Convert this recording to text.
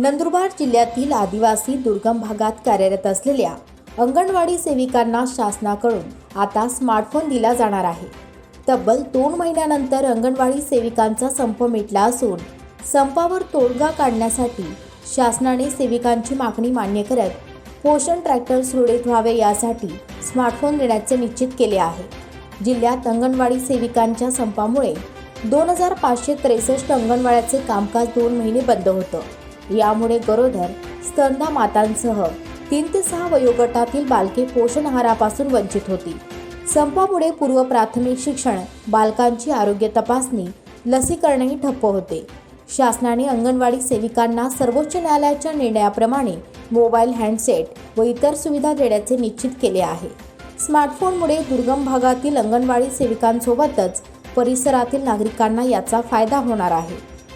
नंदुरबार जिल्ह्यातील आदिवासी दुर्गम भागात कार्यरत असलेल्या अंगणवाडी सेविकांना शासनाकडून आता स्मार्टफोन दिला जाणार आहे. तब्बल दोन महिन्यानंतर अंगणवाडी सेविकांचा संप मिटला असून संपावर तोडगा काढण्यासाठी शासनाने सेविकांची मागणी मान्य करत पोषण ट्रॅक्टर सुरळीत व्हावे यासाठी स्मार्टफोन देण्याचे निश्चित केले आहे. जिल्ह्यात अंगणवाडी सेविकांच्या संपामुळे दोन हजार पाचशे त्रेसष्ट अंगणवाड्याचे कामकाज दोन महिने बंद होतं. यामुळे गरोदर स्तनदा मातांसह तीन ते सहा वयोगटातील बालके पोषण आहारापासून वंचित होती. संपामुळे पूर्व प्राथमिक शिक्षण बालकांची आरोग्य तपासणी लसीकरणही ठप्प होते. शासनाने अंगणवाडी सेविकांना सर्वोच्च न्यायालयाच्या निर्णयाप्रमाणे मोबाईल हँडसेट व इतर सुविधा देण्याचे निश्चित केले आहे. स्मार्टफोनमुळे दुर्गम भागातील अंगणवाडी सेविकांसोबतच परिसरातील नागरिकांना याचा फायदा होणार आहे.